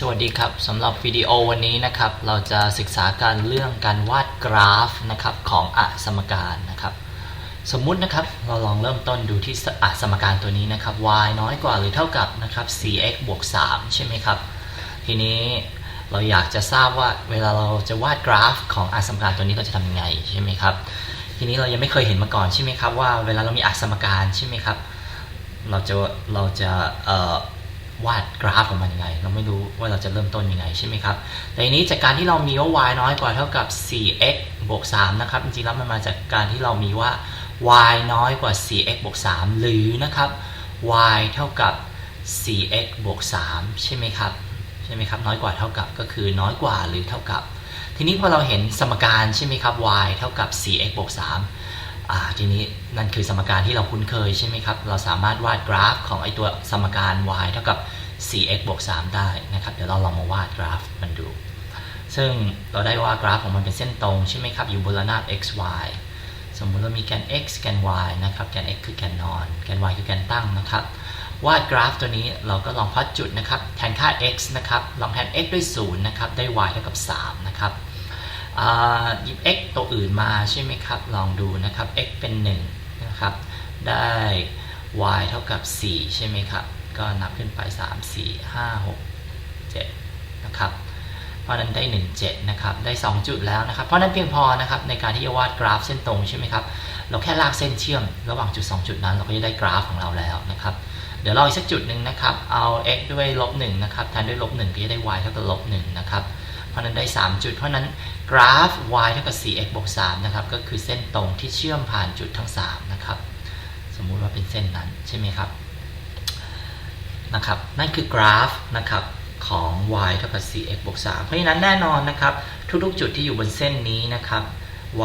สวัสดีครับสำหรับวิดีโอวันนี้นะครับ เราจะศึกษาการเรื่องการวาดกราฟนะครับของอสมการนะครับ สมมุตินะครับเราลองเริ่มต้นดูที่อสมการตัวนี้นะครับ y น้อยกว่าหรือเท่ากับนะครับ 4x บวก3ใช่ไหมครับ ทีนี้เราอยากจะทราบว่าเวลาเราจะวาดกราฟของอสมการตัวนี้เราจะทำยังไงใช่ไหมครับ ทีนี้เรายังไม่เคยเห็นมาก่อนใช่ไหมครับว่าเวลาเรามีอสมการใช่ไหมครับ เราจะเราจะเอ่อ วาดกราฟของมันยังไง เราไม่รู้ว่าเราจะเริ่มต้นยังไงใช่ไหมครับแต่ทีนี้จากการที่เรามีว่า y น้อยกว่าเท่ากับ 4x บวก3นะครับจริงๆแล้วมันมาจากการที่เรามีว่า y น้อยกว่า 4x บวก3หรือนะครับ y เท่ากับ 4x บวก3ใช่ไหมครับใช่ไหมครับน้อยกว่าเท่ากับก็คือน้อยกว่าหรือเท่ากับ ทีนี้พอเราเห็นสมการใช่ไหมครับ y เท่ากับ 4x บวก3 ทีนี้นั่นคือสมการที่เราคุ้นเคยใช่ไหมครับ เราสามารถวาดกราฟของไอตัวสมการ y เท่ากับ 4x บวก 3 ได้นะครับ เดี๋ยวเราลองมาวาดกราฟมันดู ซึ่งเราได้ว่ากราฟของมันเป็นเส้นตรงใช่ไหมครับ อยู่บนระนาบ x y สมมุติเรามีแกน x แกน y นะครับ แกน x คือแกนนอน แกน y คือแกนตั้งนะครับ วาดกราฟตัวนี้เราก็ลองพัดจุดนะครับ แทนค่า x นะครับ ลองแทน x ด้วย0นะครับ ได้ y เท่ากับ3นะครับ หยิบ x ตัวอื่นมาใช่ไหมครับ ลองดูนะครับ x เป็น1นะครับ ได้ y เท่ากับ 4 ใช่ไหมครับ ก็นับขึ้นไป 3 4 5 6 7 นะครับ เพราะนั้นได้ 1 7 นะครับ ได้ 2 จุดแล้วนะครับ เพราะนั้นเพียงพอนะครับในการที่จะวาดกราฟเส้นตรงใช่ไหมครับ เราแค่ลากเส้นเชื่อม ระหว่างจุด 2 จุดนั้น เราก็จะได้กราฟของเราแล้วนะครับ ดี๋ยวเราอีกสักจุดหนึ่งนะครับ เอา x ด้วยลบ1นะครับแทนด้วยลบ1ก็จะได้ y เท่ากับลบ1นะครับ เพราะนั้นได้ 3 จุด เพราะนั้นกราฟ y เท่ากับ 4x บวก3นะครับ ก็คือเส้นตรงที่เชื่อมผ่านจุดทั้ง 3 นะครับ สมมุติว่าเป็นเส้นนั้นใช่ไหมครับ นะครับ นั่นคือกราฟนะครับของ y เท่ากับ 4x บวก3เพราะฉะนั้นแน่นอนนะครับ ทุกๆ จุดที่อยู่บนเส้นนี้นะครับ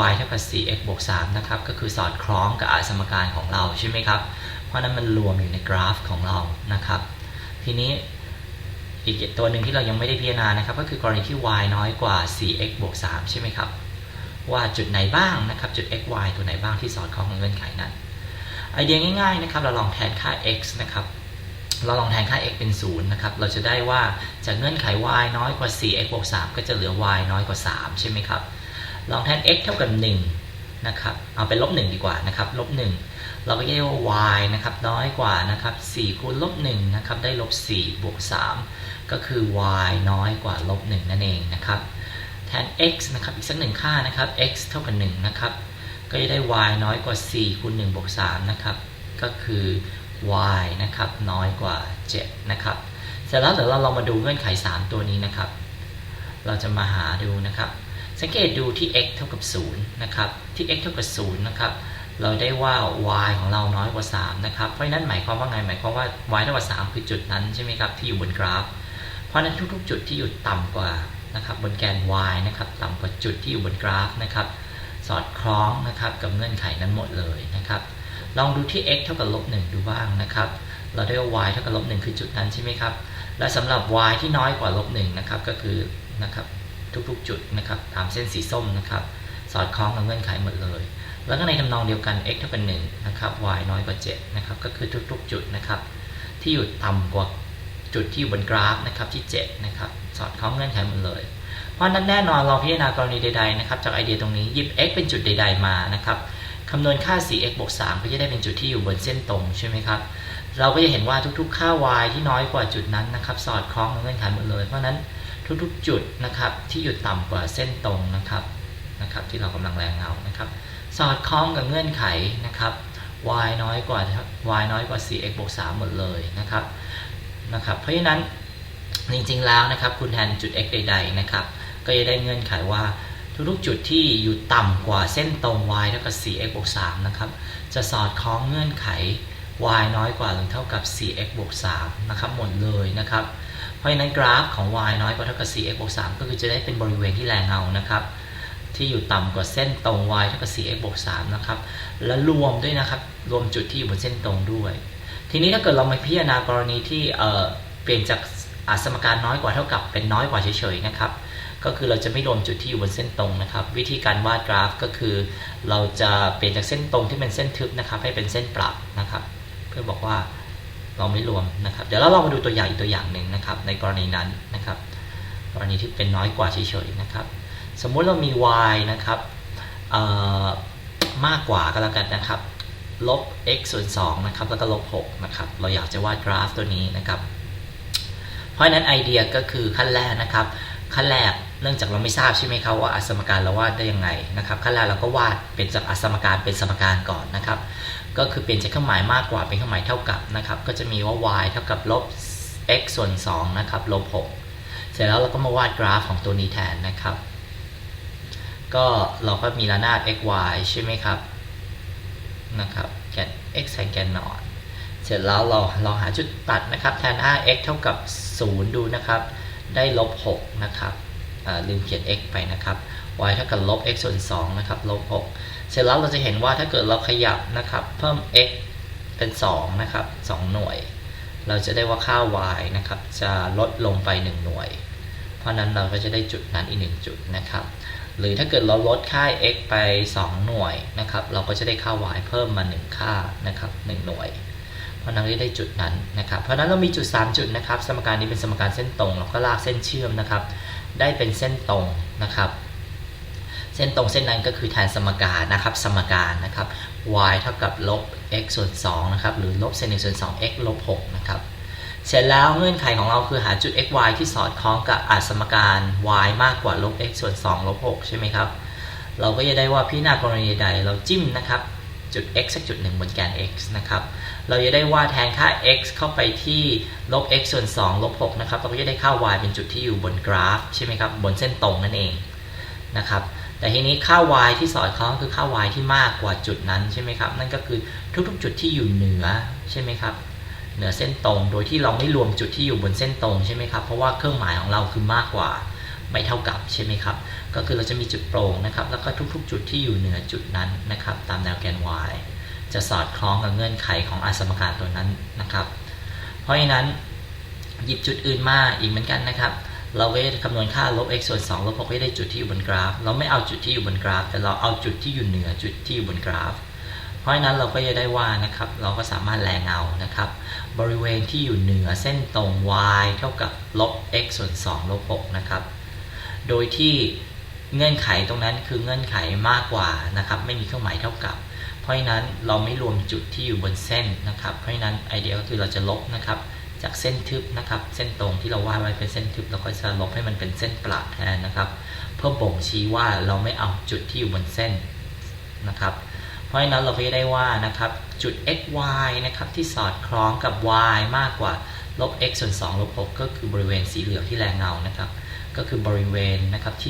y เท่ากับ 4x บวก3นะครับ ก็คือสอดคล้องกับอสมการของเราใช่ไหมครับ เพราะนั้นมันรวมอยู่ในกราฟของเรานะครับ ทีนี้อีกตัวหนึ่งที่เรายังไม่ได้พิจารณานะครับ ก็คือกรณีที่ y น้อยกว่า 4x บวก 3 ใช่ไหมครับ ว่าจุดไหนบ้างนะครับ จุด x y ตัวไหนบ้างที่สอดคล้องกับเงื่อนไขนั้น ไอเดียง่ายๆนะครับ เราลองแทนค่า x นะครับ เราลองแทนค่า x เป็น 0 นะครับ เราจะได้ว่าจากเงื่อนไข y น้อยกว่า 4x บวก 3 ก็จะเหลือ y น้อยกว่า 3 ใช่ไหมครับ ลองแทน x เท่ากับ 1 นะครับ เอาเป็นลบ1ดีกว่านะครับ ลบ1เราก็จะได้ว่า y นะครับ น้อยกว่านะครับ4คูณลบ1นะครับ ได้ลบ4บวก3ก็คือ y น้อยกว่าลบ1นั่นเองนะครับ แทน x นะครับ อีกสักหนึ่งค่านะครับ x เท่ากับ1นะครับ ก็จะได้ y น้อยกว่า4คูณ1บวก3นะครับ ก็คือ y นะครับ น้อยกว่า7นะครับ เสร็จแล้วเดี๋ยวเราลองมาดูเงื่อนไข 3 ตัวนี้นะครับ เราจะมาหาดูนะครับ สังเกตดูที่ x เท่ากับ0นะครับ ที่ x เท่ากับ0นะครับ เราได้ว่า y ของเราน้อยกว่า 3 นะครับ เพราะฉะนั้นหมายความว่าไง หมายความว่า y เท่ากับ3คือจุดนั้นใช่ไหมครับ ที่อยู่บนกราฟ เพราะฉะนั้นทุกๆ จุดที่อยู่ต่ำกว่านะครับบนแกน y นะครับต่ำกว่าจุดที่อยู่บนกราฟนะครับ สอดคล้องนะครับกับเงื่อนไขนั้นหมดเลยนะครับ ลองดูที่ x เท่ากับลบ1ดูบ้างนะครับ เราได้ว่า y เท่ากับลบ1คือจุดนั้นใช่ไหมครับ และสำหรับ y ที่น้อยกว่าลบ1นะครับก็คือนะครับ ทุกๆ จุดนะครับตามเส้นสีส้มนะครับสอดคล้องกับเงื่อนไขหมดเลย แล้วก็ในทำนองเดียวกัน x เท่ากับ1นะครับ y น้อยกว่า7นะครับก็คือทุกๆ จุดนะครับที่อยู่ต่ำกว่าจุดที่อยู่บนกราฟนะครับที่7นะครับสอดคล้องเงื่อนไขหมดเลย เพราะนั้นแน่นอนเราพิจารณากรณีใดๆนะครับจากไอเดียตรงนี้หยิบ x เป็นจุดใด ๆมานะครับคำนวณค่า 4x บวก3ก็จะได้เป็นจุดที่อยู่บนเส้นตรงใช่ไหมครับ เราก็จะเห็นว่าทุกๆ ค่า y ที่น้อยกว่าจุดนั้นนะครับ สอดคล้องกับเงื่อนไขหมดเลย เพราะฉะนั้น ทุกๆจุดนะครับที่อยู่ต่ำกว่าเส้นตรงนะครับนะครับที่เรากำลังแรงเงานะครับ สอดคล้องกับเงื่อนไขนะครับ y น้อยกว่า y น้อยกว่า 4x บวก3หมดเลยนะครับนะครับ เพราะฉะนั้นจริงๆแล้วนะครับคุณแทนจุด x ใดๆนะครับก็จะได้เงื่อนไขว่าทุกๆจุดที่อยู่ต่ำกว่าเส้นตรง y เท่ากับ 4x บวก3นะครับจะสอดคล้องเงื่อนไข y น้อยกว่าหรือเท่ากับ 4x บวก3นะครับหมดเลยนะครับ เพราะฉะนั้นกราฟของ y น้อยกว่าเท่ากับ 4x บวก3ก็คือจะได้เป็นบริเวณที่แรงเงานะครับที่อยู่ต่ำกว่าเส้นตรง y เท่ากับ 4x บวก3นะครับและรวมด้วยนะครับรวมจุดที่อยู่บนเส้นตรงด้วย ทีนี้ถ้าเกิดเรามาพิจารณากรณีที่เเปลี่ยนจากสมการน้อยกว่าเท่ากับเป็นน้อยกว่าเฉยๆนะครับก็คือเราจะไม่รวมจุดที่อยู่บนเส้นตรงนะครับ วิธีการวาดกราฟก็คือ เราจะเปลี่ยนจากเส้นตรงที่เป็นเส้นทึบนะครับให้เป็นเส้นปรับนะครับ เพื่อบอกว่า เราไม่รวมนะครับ เดี๋ยวเราลองมาดูตัวอย่างอีกตัวอย่างหนึ่งนะครับ ในกรณีนั้นนะครับ กรณีที่เป็นน้อยกว่าเฉยๆนะครับ สมมุติเรามี y นะครับมากกว่าก็แล้วกันนะครับ ลบ x ส่วน2นะครับ แล้วก็ลบ6นะครับ เราอยากจะวาดกราฟตัวนี้นะครับ เพราะฉะนั้นไอเดียก็คือขั้นแรกนะครับ ขั้นแรกเนื่องจากเราไม่ทราบใช่ไหมครับว่าอสมการเราวาดได้ยังไงนะครับ ขั้นแรกเราก็วาดเป็นจากอสมการเป็นสมการก่อนนะครับ ก็คือเปลี่ยนจากเครื่องหมายมากกว่าเป็นเครื่องหมายเท่ากับนะครับ ก็จะมีว่า y เท่ากับลบ x ส่วน2นะครับลบ6เสร็จแล้วเราก็มาวาดกราฟของตัวนี้แทนนะครับ ก็เราก็มีระนาด x y ใช่ไหมครับนะครับแกน x แทนแกนนอนเสร็จแล้วเราเราหาจุดตัดนะครับ แทน 5x เท่ากับ 0 ดูนะครับ ได้ลบ 6 นะครับอ่าลืมเขียน x ไปนะครับ y เท่ากับลบ x ส่วน2นะครับลบ 6 เสร็จแล้วเราจะเห็นว่าถ้าเกิดเราขยับนะครับ เพิ่ม x เป็น 2 นะครับ 2 หน่วย เราจะได้ว่าค่า y นะครับ จะลดลงไป 1 หน่วย เพราะนั้นเราก็จะได้จุดนั้นอีก 1 จุดนะครับ หรือถ้าเกิดเราลดค่า x ไป 2 หน่วยนะครับ เราก็จะได้ค่า y เพิ่มมา 1 ค่านะครับ 1 หน่วย เพราะนั้นก็ได้จุดนั้นนะครับ เพราะนั้นเรามีจุด 3 จุดนะครับ สมการนี้เป็นสมการเส้นตรง เราก็ลากเส้นเชื่อมนะครับ ได้เป็นเส้นตรงนะครับ เส้นตรงเส้นนั้นก็คือแทนสมการนะครับ สมการนะครับ y เท่ากับลบ x ส่วน2นะครับ หรือลบเศษ1ส่วน2 x ลบ6นะครับ เสร็จแล้วเงื่อนไขของเราคือหาจุด x y ที่สอดคล้องกับอาสมการ y มากกว่าลบ x ส่วน2ลบ6ใช่ไหมครับ เราก็จะได้ว่าพิจารณากรณีใดเราจิ้มนะครับจุด x สักจุดหนึ่งบนแกน x นะครับ เราจะได้ว่าแทนค่า x เข้าไปที่ลบ x ส่วน2ลบ6นะครับ เราก็จะได้ค่า y เป็นจุดที่อยู่บนกราฟใช่ไหมครับ บนเส้นตรงนั่นเองนะครับ แต่ทีนี้ค่า y ที่สอดคล้องคือค่า y ที่มากกว่าจุดนั้นใช่ไหมครับนั่นก็คือทุกๆจุดที่อยู่เหนือใช่ไหมครับเหนือเส้นตรง โดยที่เราไม่รวมจุดที่อยู่บนเส้นตรงใช่ไหมครับเพราะว่าเครื่องหมายของเราคือมากกว่าไม่เท่ากับใช่ไหมครับก็คือเราจะมีจุดโปร่งนะครับแล้วก็ทุกๆ จุดที่อยู่เหนือจุดนั้นนะครับตามแนวแกน y จะสอดคล้องกับเงื่อนไขของอสมการตัวนั้นนะครับ เพราะฉะนั้นหยิบจุดอื่นมาอีกเหมือนกันนะครับ เราก็จะคำนวณค่าลบ x ส่วน2ลบ 6 ให้ได้จุดที่อยู่บนกราฟ เราไม่เอาจุดที่อยู่บนกราฟ แต่เราเอาจุดที่อยู่เหนือจุดที่อยู่บนกราฟ เพราะฉะนั้นเราก็จะได้ว่านะครับ เราก็สามารถแลเงานะครับ บริเวณที่อยู่เหนือเส้นตรง y เท่ากับลบ x ส่วน2ลบ 6 นะครับ โดยที่เงื่อนไขตรงนั้นคือเงื่อนไขมากกว่านะครับ ไม่มีเครื่องหมายเท่ากับ เพราะฉะนั้นเราไม่รวมจุดที่อยู่บนเส้นนะครับ เพราะฉะนั้นไอเดียก็คือเราจะลบนะครับ จากเส้นทึบนะครับ เส้นตรงที่เราวาดไว้เป็นเส้นทึบเราก็จะลบให้มันเป็นเส้นประแทนนะครับ เพื่อบ่งชี้ว่าเราไม่เอาจุดที่อยู่บนเส้นนะครับ เพราะฉะนั้นเราก็จะได้ว่านะครับจุด x y นะครับที่สอดคล้องกับ y มากกว่าลบ x ส่วน2ลบ6ก็คือบริเวณสีเหลืองที่แรงเงานะครับ ก็คือบริเวณนะครับที่